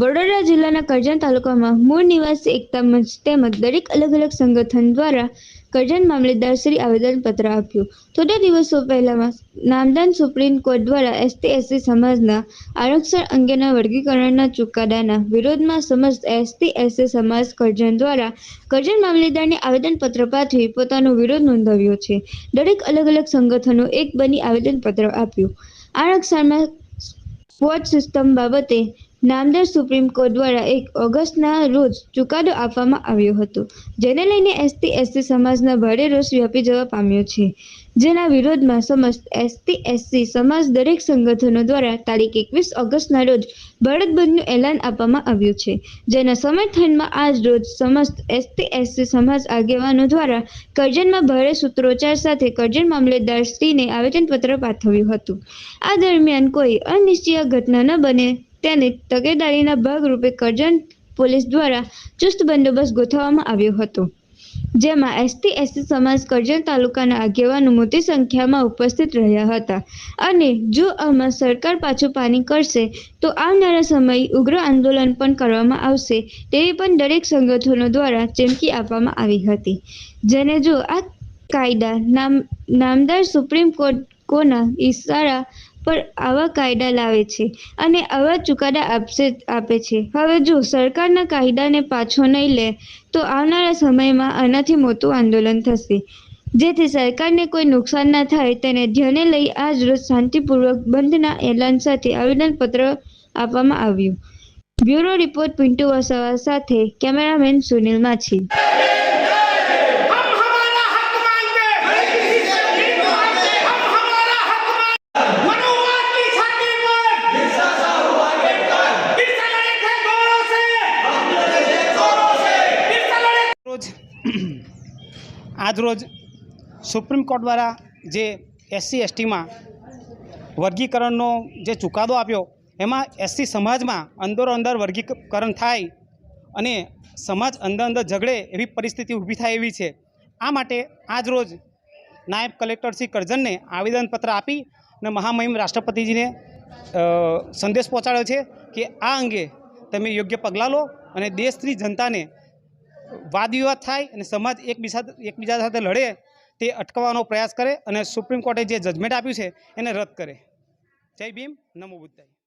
વડોદરા જિલ્લાના કરજણ તાલુકામાં મૂળ નિવાસી એકતા મંચ તેમજ દરેક અલગ અલગ સંગઠન દ્વારા કરજણ મામલેદારશ્રી આવેદનપત્ર આપ્યું. થોડા દિવસો પહેલામાં નામદાન સુપ્રીમ કોર્ટ દ્વારા એસટી એસસી સમાજના આરક્ષણ અંગેના વર્ગીકરણના ચુકાદાના વિરોધમાં સમસ્ત એસટી એસસી સમાજ કરજણ દ્વારા કરજણ મામલેદારને આવેદનપત્ર પાઠવી પોતાનો વિરોધ નોંધાવ્યો છે. દરેક અલગ અલગ સંગઠનો એક બની આવેદનપત્ર આપ્યું. આરક્ષણમાં સ્પોટ સિસ્ટમ બાબતે નામદાર સુપ્રીમ કોર્ટ દ્વારા એક ઓગસ્ટના રોજ ચુકાદો આપવામાં આવ્યો હતો, જેને લઈને એસટી, એસસી સમાજના ભારે રોષ વ્યાપી જવા પામ્યો છે. જેના વિરોધમાં સમસ્ત એસટી, એસસી સમાજ દરેક સંગઠનો દ્વારા તારીખ એકવીસ ઓગસ્ટના રોજ ભારત બંધનું એલાન આપવામાં આવ્યું છે, જેના સમર્થનમાં આજ રોજ સમસ્ત એસટી, એસસી સમાજ આગેવાનો દ્વારા કરજણમાં ભારે સૂત્રોચ્ચાર સાથે કરજણ મામલેદારશ્રીને આવેદનપત્ર પાઠવ્યું હતું. આ દરમિયાન કોઈ અનિશ્ચિત ઘટના ન બને તેની તકેદારીના ભાગરૂપે કરજણ પોલીસ દ્વારા ચુસ્ત બંદોબસ્ત ગોઠવવામાં આવ્યો હતો, જેમાં એસટી એસટી સમાજ કરજણ તાલુકાના આગેવાનો મોટી સંખ્યામાં ઉપસ્થિત રહ્યા હતા અને જો આમાં સરકાર પાછું પાણી કરશે, તો આવનારા સમયે ઉગ્ર આંદોલન પણ કરવામાં આવશે તેવી પણ દરેક સંગઠનો દ્વારા ચીમકી આપવામાં આવી હતી, જેને જો આ કાયદા નામ, નામદાર સુપ્રીમ કોર્ટ કોના ઈશારા પર આવા કાયદા લાવે છે અને આવા ચુકાદા આપશે, આપે છે. હવે જો સરકારના કાયદાને પાછો નહીં લે, તો આવનારા સમયમાં આનાથી મોટું આંદોલન થશે. જેથી સરકારને કોઈ નુકસાન ના થાય, તેને ધ્યાને લઈ આજ રોજ શાંતિપૂર્વક બંધના એલાન સાથે આવેદનપત્ર આપવામાં આવ્યું. બ્યુરો રિપોર્ટ પિન્ટુ વસાવા સાથે કેમેરામેન સુનિલ માછી. આજરોજ સુપ્રીમ કોર્ટ દ્વારા જે એસસી, એસટીમાં વર્ગીકરણનો જે ચુકાદો આપ્યો, એમાં એસસી સમાજમાં અંદરો અંદર વર્ગીકરણ થાય અને સમાજ અંદર અંદર ઝઘડે એવી પરિસ્થિતિ ઊભી થાય એવી છે. આ માટે આજરોજ નાયબ કલેક્ટર શ્રી કરજણને આવેદનપત્ર આપી અને મહામહિમ રાષ્ટ્રપતિજીને સંદેશ પહોંચાડ્યો છે કે આ અંગે તમે યોગ્ય પગલાં લો અને દેશની જનતાને વાદ વિવાદ થાય અને સમાજ એકબીજા એકબીજા સાથે લડે, તે અટકાવવાનો પ્રયાસ કરે અને સુપ્રીમ કોર્ટે જે જજમેન્ટ આપ્યું છે, એને રદ કરે. જય ભીમ, નમો બુદ્ધાય.